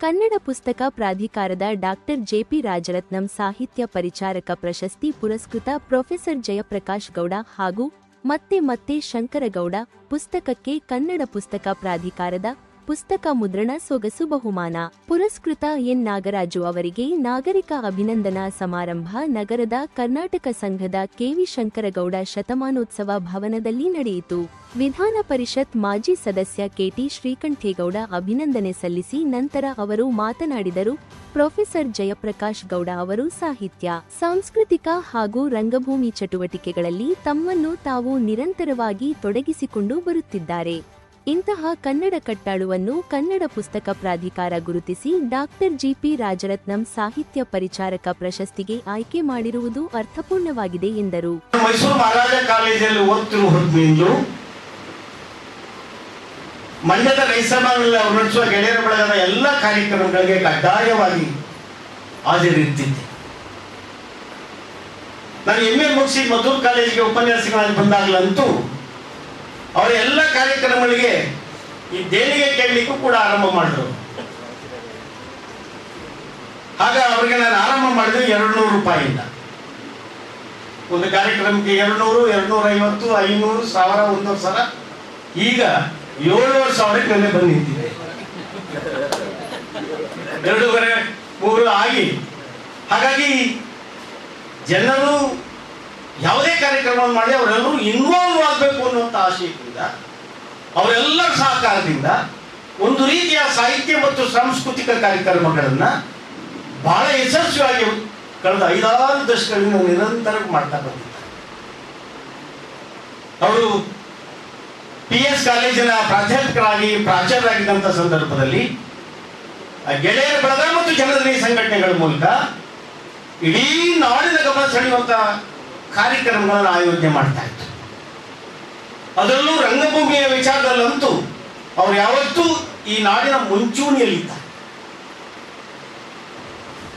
ಕನ್ನಡ ಪುಸ್ತಕ ಪ್ರಾಧಿಕಾರದ doctor JP Rajaratnam ಸಾಹಿತ್ಯ ಪರಿಚಾರಕ ಪ್ರಶಸ್ತಿ ಪುರಸ್ಕೃತ ಪ್ರೊಫೆಸರ್ ಜಯಪ್ರಕಾಶ್ ಗೌಡ ಹಾಗೂ ಮತ್ತೆ ಮತ್ತೆ ಶಂಕರಗೌಡ ಪುಸ್ತಕಕ್ಕೆ ಕನ್ನಡ ಪುಸ್ತಕ ಪ್ರಾಧಿಕಾರದ ಪುಸ್ತಕ ಮುದ್ರಣ ಸೊಗಸು ಬಹುಮಾನ. ಪುರಸ್ಕೃತ ಎನ್. ನಾಗರಾಜು ಅವರಿಗೆ ನಾಗರಿಕ ಅಭಿನಂದನಾ ಸಮಾರಂಭ ನಗರದ ಕರ್ನಾಟಕ ಸಂಘದ ಕೆವಿ ಶಂಕರಗೌಡ ಶತಮಾನೋತ್ಸವ ಭವನದಲ್ಲಿ ನಡೆಯಿತು. ವಿಧಾನ ಪರಿಷತ್ ಮಾಜಿ ಸದಸ್ಯ ಕೆಟಿ ಶ್ರೀಕಂಠೇಗೌಡ ಅಭಿನಂದನೆ ಸಲ್ಲಿಸಿ ನಂತರ ಅವರು ಮಾತನಾಡಿದರು. ಪ್ರೊಫೆಸರ್ ಜಯಪ್ರಕಾಶ್ ಗೌಡ ಅವರು ಸಾಹಿತ್ಯ, ಸಾಂಸ್ಕೃತಿಕ ಹಾಗೂ ರಂಗಭೂಮಿ ಚಟುವಟಿಕೆಗಳಲ್ಲಿ ತಮ್ಮನ್ನು ತಾವು ನಿರಂತರವಾಗಿ ತೊಡಗಿಸಿಕೊಂಡು ಬರುತ್ತಿದ್ದಾರೆ. ಇಂತಹ ಕನ್ನಡ ಕಟ್ಟಾಳುವನ್ನು ಕನ್ನಡ ಪುಸ್ತಕ ಪ್ರಾಧಿಕಾರ ಗುರುತಿಸಿ ಡಾಕ್ಟರ್ ಜಿಪಿ ರಾಜರತ್ನಂ ಸಾಹಿತ್ಯ ಪರಿಚಾರಕ ಪ್ರಶಸ್ತಿಗೆ ಆಯ್ಕೆ ಮಾಡಿರುವುದು ಅರ್ಥಪೂರ್ಣವಾಗಿದೆ ಎಂದರು. ಮೈಸೂರು ಮಹಾರಾಜ ಕಾಲೇಜಲ್ಲಿ ಓದ್ತಿರುವ ಹೊತ್ತಿನಿಂದಲೂ ಮಂಡ್ಯದ ರೈಸಮಾನಲ್ಲಿ ಅವರು ನಡೆಸುವ ಗೆಳೆಯರ ಬಳಗದ ಎಲ್ಲ ಕಾರ್ಯಕ್ರಮಗಳಿಗೆ ಕಡ್ಡಾಯವಾಗಿ ಹಾಜರಿರ್ತಿದ್ದೆ ನಾನು ಎಂ ಎ ಮುಗಿಸಿ ಮದ್ದೂರು ಕಾಲೇಜಿಗೆ ಉಪನ್ಯಾಸಗಳಾಗಿ ಬಂದಾಗಲಂತೂ ಅವರ ಎಲ್ಲ ಕಾರ್ಯಕ್ರಮಗಳಿಗೆ ಈ ದೇಣಿಗೆ ಕೇಳಲಿಕ್ಕೂ ಕೂಡ ಆರಂಭ ಮಾಡಿದ್ರು ಆಗ ಅವರಿಗೆ ನಾನು ಆರಂಭ ಮಾಡಿದ್ರು ಎರಡು ನೂರು ರೂಪಾಯಿಯಿಂದ ಒಂದು ಕಾರ್ಯಕ್ರಮಕ್ಕೆ ಎರಡು ನೂರು ಎರಡು ನೂರ ಐವತ್ತು ಐನೂರು, ಸಾವಿರ, ಒಂದೂವರೆ ಸಾವಿರ ಈಗ ಏಳುವರೆ ಸಾವಿರಕ್ಕೆ ಮೇಲೆ ಬಂದು ನಿಂತಿದೆ ಎರಡೂವರೆ, ಮೂರು ಆಗಿ. ಹಾಗಾಗಿ ಜನರು ಯಾವುದೇ ಕಾರ್ಯಕ್ರಮವನ್ನು ಮಾಡಿ ಅವರೆಲ್ಲರೂ ಇನ್ವಾಲ್ವ್ ಆಗಬೇಕು ಅನ್ನುವಂಥ ಆಶಯದಿಂದ ಅವರೆಲ್ಲರ ಸಹಕಾರದಿಂದ ಒಂದು ರೀತಿಯ ಸಾಹಿತ್ಯ ಮತ್ತು ಸಾಂಸ್ಕೃತಿಕ ಕಾರ್ಯಕ್ರಮಗಳನ್ನು ಬಹಳ ಯಶಸ್ವಿಯಾಗಿ ಕಳೆದ ಐದಾರು ದಶಕಗಳಿಂದ ನಿರಂತರ ಮಾಡ್ತಾ ಬಂದಿದ್ದಾರೆ. ಅವರು ಪಿ ಎಸ್ ಕಾಲೇಜಿನ ಪ್ರಾಧ್ಯಾಪಕರಾಗಿ ಪ್ರಾಚಾರ್ಯರಾಗಿದ್ದಂಥ ಸಂದರ್ಭದಲ್ಲಿ ಗೆಳೆಯರ ಬಳಗ ಮತ್ತು ಜನಧನಿ ಸಂಘಟನೆಗಳ ಮೂಲಕ ಇಡೀ ನಾಡಿನ ಗಮನ ಸೆಳೆಯುವಂತ ಕಾರ್ಯಕ್ರಮಗಳನ್ನು ಆಯೋಜನೆ ಮಾಡ್ತಾ ಇತ್ತು ಅದರಲ್ಲೂ ರಂಗಭೂಮಿಯ ವಿಚಾರದಲ್ಲಂತೂ ಅವ್ರು ಯಾವತ್ತೂ ಈ ನಾಡಿನ ಮುಂಚೂಣಿಯಲ್ಲಿದ್ದಾರೆ.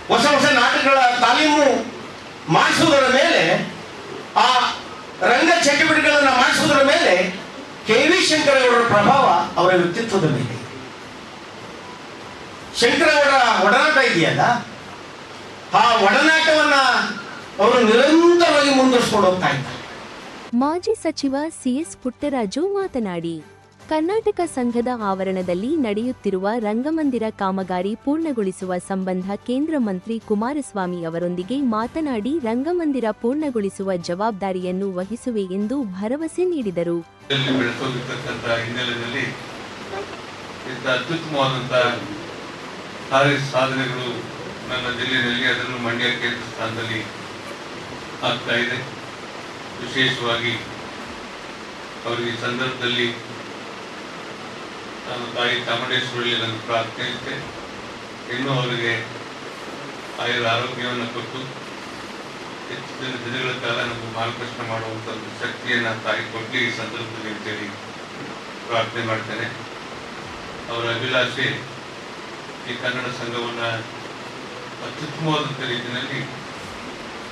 ಹೊಸ ಹೊಸ ನಾಟಕಗಳ ತಾಲೀಮು ಮಾಡಿಸುವುದರ ಮೇಲೆ, ಆ ರಂಗ ಚಟುವಟಿಕೆಗಳನ್ನು ಮಾಡಿಸುವುದರ ಮೇಲೆ ಕೆ ವಿ ಅವರ ಪ್ರಭಾವ ಅವರ ವ್ಯಕ್ತಿತ್ವದ ಮೇಲೆ ಶಂಕರ ಅವರ ಒಡನಾಟ ಇದೆಯಲ್ಲ? ಆ ಒಡನಾಟವನ್ನ ಅವರು ನಿರಂತರವಾಗಿ ಮುಂದುವರಿಸಿಕೊಂಡು ಹೋಗ್ತಾ ಇದ್ದಾರೆ ಮಾಜಿ ಸಚಿವ ಸಿಎಸ್ ಪುಟ್ಟರಾಜು ಮಾತನಾಡಿ ಕರ್ನಾಟಕ ಸಂಘದ ಆವರಣದಲ್ಲಿ ನಡೆಯುತ್ತಿರುವ ರಂಗಮಂದಿರ ಕಾಮಗಾರಿ ಪೂರ್ಣಗೊಳಿಸುವ ಸಂಬಂಧ ಕೇಂದ್ರ ಮಂತ್ರಿ ಕುಮಾರಸ್ವಾಮಿ ಅವರೊಂದಿಗೆ ಮಾತನಾಡಿ ರಂಗಮಂದಿರ ಪೂರ್ಣಗೊಳಿಸುವ ಜವಾಬ್ದಾರಿಯನ್ನು ವಹಿಸುವೆ ಎಂದು ಭರವಸೆ ನೀಡಿದರು. ಸಾಧನೆಗಳು ನನ್ನ ಜಿಲ್ಲೆಯಲ್ಲಿ ಅದನ್ನು ಮಂಡ್ಯ ಕೇಂದ್ರ ಸ್ಥಾನದಲ್ಲಿ ಆಗ್ತಾ ಇದೆ. ವಿಶೇಷವಾಗಿ ಅವರಿಗೆ ಸಂದರ್ಭದಲ್ಲಿ ನಾನು ತಾಯಿ ಚಾಮುಂಡೇಶ್ವರಲ್ಲಿ ನನ್ನ ಪ್ರಾರ್ಥನೆ ಇನ್ನೂ ಅವರಿಗೆ ಆಯುರ ಆರೋಗ್ಯವನ್ನು ಕೊಟ್ಟು ಹೆಚ್ಚಿನ ದಿನಗಳ ಕಾಲ ನಮಗೆ ಮಾರ್ಗದರ್ಶನ ಮಾಡುವಂಥ ಶಕ್ತಿಯನ್ನು ತಾಯಿ ಕೊಟ್ಟು ಈ ಸಂದರ್ಭದಲ್ಲಿ ಅಂತೇಳಿ ಪ್ರಾರ್ಥನೆ ಮಾಡ್ತೇನೆ. ಅವರ ಅಭಿಲಾಷೆ ಈ ಕನ್ನಡ ಸಂಘವನ್ನು ಅತ್ಯುತ್ತಮವಾದಂಥ ರೀತಿಯಲ್ಲಿ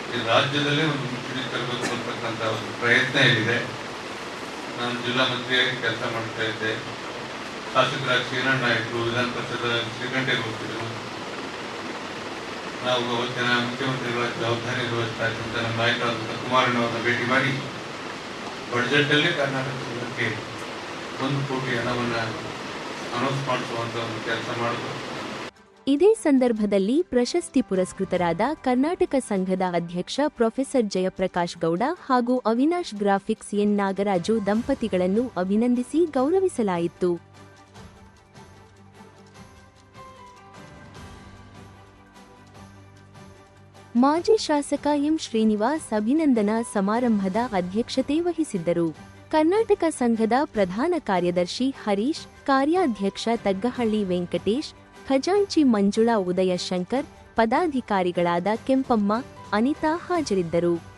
ಈ ರಾಜ್ಯದಲ್ಲೇ ಒಂದು ಮುಚ್ಚಿಡಿ ತರಬೇಕು ಅಂತಕ್ಕಂಥ ಒಂದು ಪ್ರಯತ್ನ ಏನಿದೆ ನಾನು ಜಿಲ್ಲಾ ಮಂತ್ರಿಯಾಗಿ ಕೆಲಸ ಮಾಡ್ತಾ ಇದ್ದೆ. ಶಾಸಕರಾಗಿ ಶ್ರೀರಣ್ಣ ಇದ್ರು ವಿಧಾನ ಪರಿಷತ್ ಶ್ರೀಕಂಠೇಗೌಡರು ನಾವು ಅವತ್ತಿನ ಮುಖ್ಯಮಂತ್ರಿಗಳ ಜವಾಬ್ದಾರಿ ನಿರ್ವಹಿಸ್ತಾ ಇದ್ದಂಥ ನಮ್ಮ ನಾಯಕರಾದಂಥ ಕುಮಾರಣ್ಣವ್ರನ್ನ ಭೇಟಿ ಮಾಡಿ ಬಡ್ಜೆಟಲ್ಲಿ ಕರ್ನಾಟಕ ಸಂಘಕ್ಕೆ ಒಂದು ಕೋಟಿ ಹಣವನ್ನು ಅನೌನ್ಸ್ ಮಾಡಿಸುವಂಥ ಒಂದು ಕೆಲಸ ಮಾಡಿದ್ರು. ಇದೇ ಸಂದರ್ಭದಲ್ಲಿ ಪ್ರಶಸ್ತಿ ಪುರಸ್ಕೃತರಾದ ಕರ್ನಾಟಕ ಸಂಘದ ಅಧ್ಯಕ್ಷ ಪ್ರೊಫೆಸರ್ ಜಯಪ್ರಕಾಶ್ ಗೌಡ ಹಾಗೂ ಅವಿನಾಶ್ ಗ್ರಾಫಿಕ್ಸ್ ಎನ್ ನಾಗರಾಜು ದಂಪತಿಗಳನ್ನು ಅಭಿನಂದಿಸಿ ಗೌರವಿಸಲಾಯಿತು. ಮಾಜಿ ಶಾಸಕ ಎಂ ಶ್ರೀನಿವಾಸ್ ಅಭಿನಂದನಾ ಸಮಾರಂಭದ ಅಧ್ಯಕ್ಷತೆ ವಹಿಸಿದ್ದರು. ಕರ್ನಾಟಕ ಸಂಘದ ಪ್ರಧಾನ ಕಾರ್ಯದರ್ಶಿ ಹರೀಶ್, ಕಾರ್ಯಾಧ್ಯಕ್ಷ ತಗ್ಗಹಳ್ಳಿ ವೆಂಕಟೇಶ್ ಖಜಾಂಚಿ ಮಂಜುಳಾ ಉದಯ ಶಂಕರ್ ಪದಾಧಿಕಾರಿಗಳಾದ ಕೆಂಪಮ್ಮ ಅನಿತಾ ಹಾಜರಿದ್ದರು.